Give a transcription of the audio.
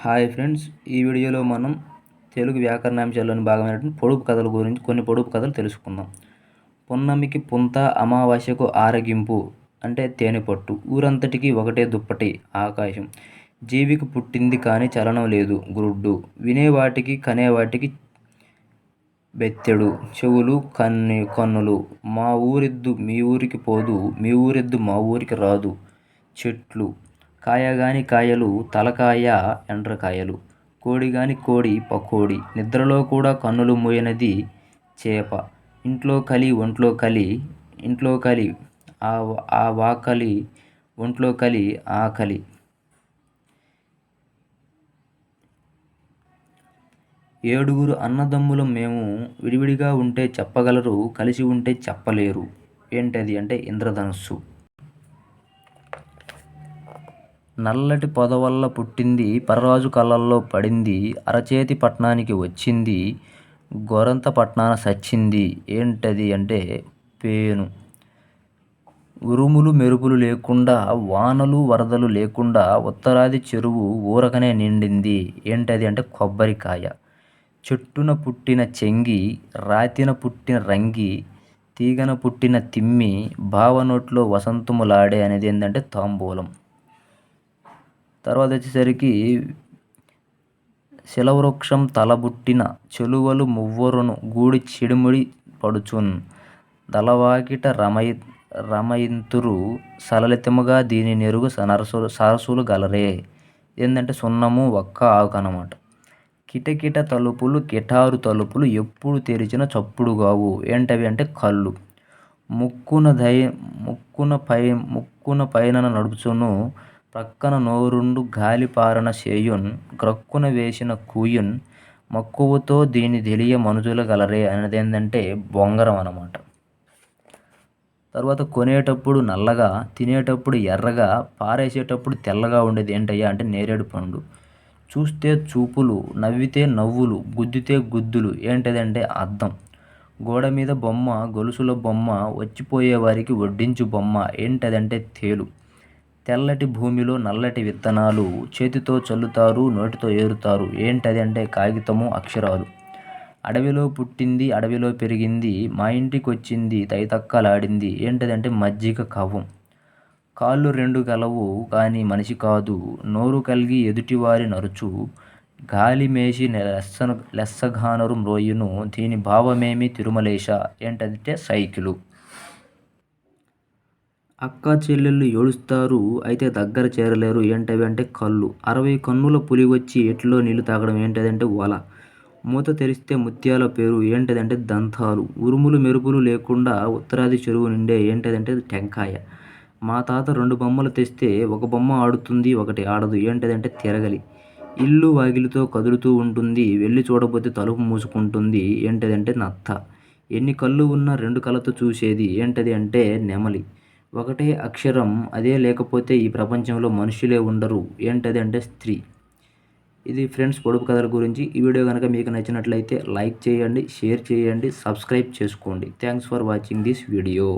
Hi friends ఈ వీడియోలో మనం తెలుగు వ్యాకరణాంశాల్లోని భాగమైనటువంటి పొడుపు కథల గురించి కొన్ని పొడుపు కథలు తెలుసుకుందాం. పున్నమికి పుంత అమావాస్యకు ఆరగింపు అంటే తేనెపట్టు. ఊరంతటికి ఒకటే దుప్పటి ఆకాశం. జీవికి పుట్టింది కానీ చలనం లేదు గురుడ్డు. వినేవాటికి కనేవాటికి బెత్తెడు. చెవులు కన్ను కన్నులు. మా ఊరిద్దు మీ ఊరికి పోదు మీ ఊరిద్దు మా ఊరికి రాదు. చెట్లు. కాయగాని కాయలు తలకాయ ఎండ్రకాయలు కోడిగాని కోడి పకోడి నిద్రలో కూడా కన్నులు మూయనది చేప. ఇంట్లో కలి ఒంట్లో కలి ఇంట్లో కలి ఆ వాకలి ఒంట్లో కలి ఆకలి ఏడుగురు అన్నదమ్ములు మేము విడివిడిగా ఉంటే చెప్పగలరు కలిసి ఉంటే చెప్పలేరు. ఏంటది అంటే ఇంద్రధనుస్సు. నల్లటి పొదవల్ల పుట్టింది పరరాజు కళ్ళల్లో పడింది అరచేతి పట్నానికి వచ్చింది గొరంత పట్నాన సచ్చింది. ఏంటది అంటే పేను. ఉరుములు మెరుపులు లేకుండా వానలు వరదలు లేకుండా ఉత్తరాది చెరువు ఊరకనే నిండింది. ఏంటది అంటే కొబ్బరికాయ. చెట్టున పుట్టిన చెంగి రాతిన పుట్టిన రంగి తీగన పుట్టిన తిమ్మి బావనోట్లో వసంతములాడే అనేది ఏంటంటే తాంబూలం. తర్వాత వచ్చేసరికి శిలవృక్షం తలబుట్టిన చెలువలు మువ్వరును గూడి చిడుముడి పడుచున్. దళవాకిట రమయి రమయింతురు సలలితముగా దీని నెరుగు నరసులు సరసులు గలరే. ఏంటంటే సున్నము ఒక్క ఆకు అనమాట కిటకిట తలుపులు కిటారు తలుపులు ఎప్పుడు తెరిచిన చప్పుడు కావు ఏంటవి అంటే కళ్ళు. ముక్కున దయ ముక్కున పై ముక్కున పైన నడుచును ప్రక్కన నోరుండు గాలిపారన చేయున్ గ్రక్కున వేసిన కూయున్ మక్కువతో దీని తెలియ మనుజుల గలరే అనేది ఏంటంటే బొంగరం అనమాట తర్వాత కొనేటప్పుడు నల్లగా తినేటప్పుడు ఎర్రగా పారేసేటప్పుడు తెల్లగా ఉండేది ఏంటయ్యా అంటే నేరేడు పండు. చూస్తే చూపులు నవ్వితే నవ్వులు గుద్దితే గుద్దులు ఏంటదంటే అద్దం. గోడ మీద బొమ్మ గొలుసుల బొమ్మ వచ్చిపోయే వారికి వడ్డించు బొమ్మ ఏంటదంటే తేలు. తెల్లటి భూమిలో నల్లటి విత్తనాలు చేతితో చల్లుతారు నోటితో ఏరుతారు. ఏంటది అంటే కాగితము అక్షరాలు. అడవిలో పుట్టింది అడవిలో పెరిగింది మా ఇంటికి వచ్చింది తైతక్కలాడింది ఏంటదంటే మజ్జిగ కవం కాళ్ళు రెండు గలవు కానీ మనిషి కాదు. నోరు కలిగి ఎదుటివారి నరుచు. గాలి మేసి లెస్సను లెస్సగానరు మ్రోయును. దీని భావమేమి తిరుమలేశ? ఏంటంటే సైకిలు. అక్కా చెల్లెళ్ళు ఏడుస్తారు అయితే దగ్గర చేరలేరు. ఏంటవి అంటే కళ్ళు. అరవై కన్నుల పులి వచ్చి ఎట్లో నీళ్ళు తాగడం ఏంటదంటే వల. మూత తెరిస్తే ముత్యాల పేరు. ఏంటదంటే దంతాలు. ఉరుములు మెరుపులు లేకుండా ఉత్తరాది చెరువు నిండే ఏంటదంటే టెంకాయ. మా తాత రెండు బొమ్మలు తెస్తే ఒక బొమ్మ ఆడుతుంది ఒకటి ఆడదు. ఏంటదంటే తిరగలి. ఇల్లు వాగిలితో కదులుతూ ఉంటుంది వెళ్ళి చూడబోతే తలుపు మూసుకుంటుంది. ఏంటదంటే నత్త. ఎన్ని కళ్ళు ఉన్నా రెండు కళ్ళతో చూసేది. ఏంటది అంటే నెమలి. ఒకటే అక్షరం అదే లేకపోతే ఈ ప్రపంచంలో మనుషులే ఉండరు. ఏంటది అంటే స్త్రీ. ఇది ఫ్రెండ్స్ పొడుపు కథల గురించి. ఈ వీడియో కనుక మీకు నచ్చినట్లయితే లైక్ చేయండి షేర్ చేయండి సబ్స్క్రైబ్ చేసుకోండి. Thanks for watching this video.